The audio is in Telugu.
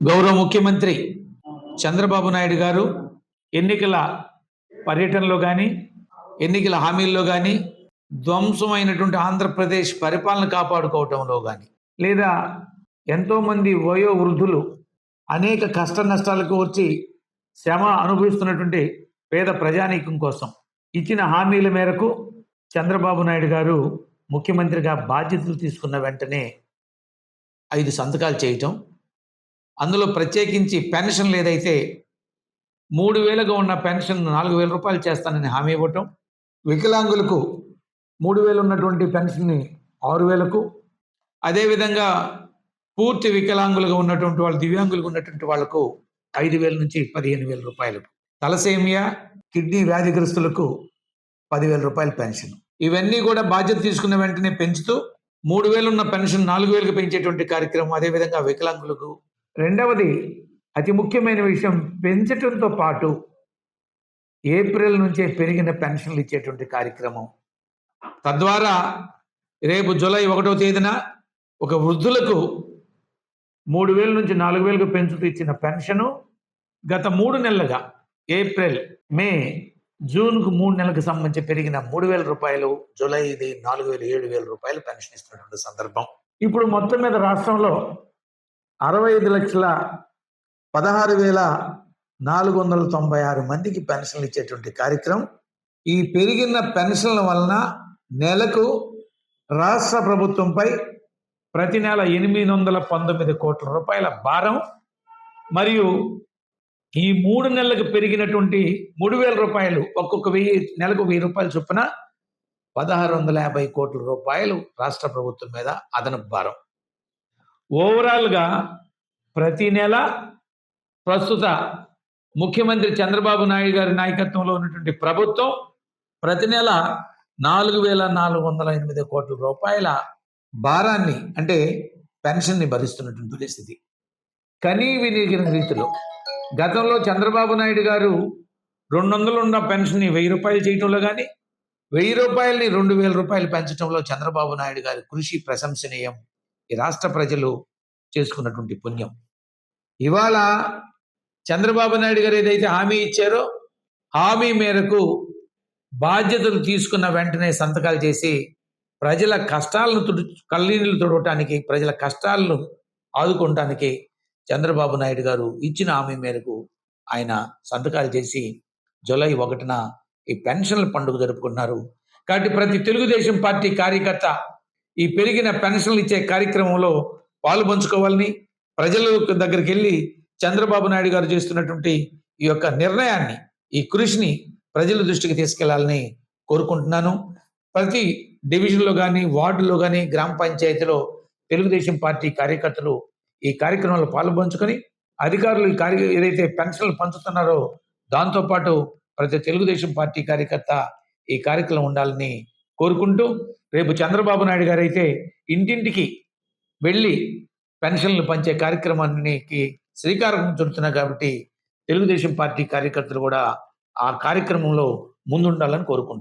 గౌరవ ముఖ్యమంత్రి చంద్రబాబు నాయుడు గారు ఎన్నికల పర్యటనలో కానీ ఎన్నికల హామీల్లో కానీ ధ్వంసమైనటువంటి ఆంధ్రప్రదేశ్ పరిపాలన కాపాడుకోవటంలో కానీ లేదా ఎంతోమంది వయో వృద్ధులు అనేక కష్ట నష్టాలకు వచ్చి శ్రమ అనుభవిస్తున్నటువంటి పేద ప్రజానీకం కోసం ఇచ్చిన హామీల మేరకు చంద్రబాబు నాయుడు గారు ముఖ్యమంత్రిగా బాధ్యతలు తీసుకున్న వెంటనే ఐదు సంతకాలు చేయటం అందులో ప్రత్యేకించి పెన్షన్లు ఏదైతే మూడు వేలుగా ఉన్న పెన్షన్ నాలుగు వేల రూపాయలు చేస్తానని హామీ ఇవ్వటం వికలాంగులకు మూడు వేలు ఉన్నటువంటి పెన్షన్ని ఆరు వేలకు అదేవిధంగా పూర్తి వికలాంగులుగా ఉన్నటువంటి వాళ్ళు దివ్యాంగులుగా ఉన్నటువంటి వాళ్ళకు ఐదు వేల నుంచి పదిహేను వేల రూపాయలు. తలసేమియా కిడ్నీ వ్యాధిగ్రస్తులకు పదివేల రూపాయల పెన్షన్. ఇవన్నీ కూడా బాధ్యత తీసుకున్న వెంటనే పెంచుతూ మూడు వేలు ఉన్న పెన్షన్ నాలుగు వేలకు పెంచేటువంటి కార్యక్రమం అదేవిధంగా వికలాంగులకు రెండవది అతి ముఖ్యమైన విషయం పెంచటంతో పాటు ఏప్రిల్ నుంచే పెరిగిన పెన్షన్లు ఇచ్చేటువంటి కార్యక్రమం. తద్వారా రేపు జూలై ఒకటో తేదీన ఒక వృద్ధులకు మూడు వేల నుంచి నాలుగు వేలకు పెంచుతూ ఇచ్చిన పెన్షను గత మూడు నెలలుగా ఏప్రిల్ మే జూన్కు మూడు నెలలకు సంబంధించి పెరిగిన మూడు వేల రూపాయలు జూలై ఇది నాలుగు వేలు ఏడు వేల రూపాయలు పెన్షన్ ఇస్తున్నటువంటి సందర్భం. ఇప్పుడు మొత్తం మీద రాష్ట్రంలో అరవై ఐదు లక్షల పదహారు వేల నాలుగు వందల తొంభై ఆరు మందికి పెన్షన్లు ఇచ్చేటువంటి కార్యక్రమం. ఈ పెరిగిన పెన్షన్ల వలన నెలకు రాష్ట్ర ప్రభుత్వంపై ప్రతి నెల ఎనిమిది వందల పంతొమ్మిది కోట్ల రూపాయల భారం మరియు ఈ మూడు నెలలకు పెరిగినటువంటి మూడు వేల రూపాయలు ఒక్కొక్క వెయ్యి నెలకు వెయ్యి రూపాయలు చొప్పున పదహారు వందల యాభై కోట్ల రూపాయలు రాష్ట్ర ప్రభుత్వం మీద అదనపు భారం. ఓవరాల్గా ప్రతి నెల ప్రస్తుత ముఖ్యమంత్రి చంద్రబాబు నాయుడు గారి నాయకత్వంలో ఉన్నటువంటి ప్రభుత్వం ప్రతి నెల నాలుగు వేల నాలుగు వందల ఎనిమిది కోట్ల రూపాయల భారాన్ని అంటే పెన్షన్ని భరిస్తున్నటువంటి పరిస్థితి. కనీ వినిగిన రీతిలో గతంలో చంద్రబాబు నాయుడు గారు రెండు వందలు ఉన్న పెన్షన్ని వెయ్యి రూపాయలు చేయటంలో కానీ వెయ్యి రూపాయలని రెండు వేల రూపాయలు పెంచడంలో చంద్రబాబు నాయుడు గారి కృషి ప్రశంసనీయం. ఈ రాష్ట్ర ప్రజలు చేసుకున్నటువంటి పుణ్యం. ఇవాళ చంద్రబాబు నాయుడు గారు ఏదైతే హామీ ఇచ్చారో హామీ మేరకు బాధ్యతలు తీసుకున్న వెంటనే సంతకాలు చేసి ప్రజల కష్టాలను తుడు కళ్ళీళ్ళు తుడవటానికి ప్రజల కష్టాలను ఆదుకోవటానికి చంద్రబాబు నాయుడు గారు ఇచ్చిన హామీ మేరకు ఆయన సంతకాలు చేసి జూలై ఒకటిన ఈ పెన్షన్ల పండుగ జరుపుకున్నారు కాబట్టి ప్రతి తెలుగుదేశం పార్టీ కార్యకర్త ఈ పెరిగిన పెన్షన్లు ఇచ్చే కార్యక్రమంలో పాలు పంచుకోవాలని ప్రజల దగ్గరికి వెళ్ళి చంద్రబాబు నాయుడు గారు చేస్తున్నటువంటి ఈ యొక్క నిర్ణయాన్ని ఈ కృషిని ప్రజల దృష్టికి తీసుకెళ్ళాలని కోరుకుంటున్నాను. ప్రతి డివిజన్లో కానీ వార్డులో కానీ గ్రామ పంచాయతీలో తెలుగుదేశం పార్టీ కార్యకర్తలు ఈ కార్యక్రమంలో పాల్పంచుకొని అధికారులు ఈ కార్య ఏదైతే పెన్షన్లు పంచుతున్నారో దాంతోపాటు ప్రతి తెలుగుదేశం పార్టీ కార్యకర్త ఈ కార్యక్రమం ఉండాలని కోరుకుంటూ రేపు చంద్రబాబు నాయుడు గారు అయితే ఇంటింటికి వెళ్ళి పెన్షన్లు పంచే కార్యక్రమానికి శ్రీకారం చుడుతున్నారు కాబట్టి తెలుగుదేశం పార్టీ కార్యకర్తలు కూడా ఆ కార్యక్రమంలో ముందుండాలని కోరుకుంటున్నాను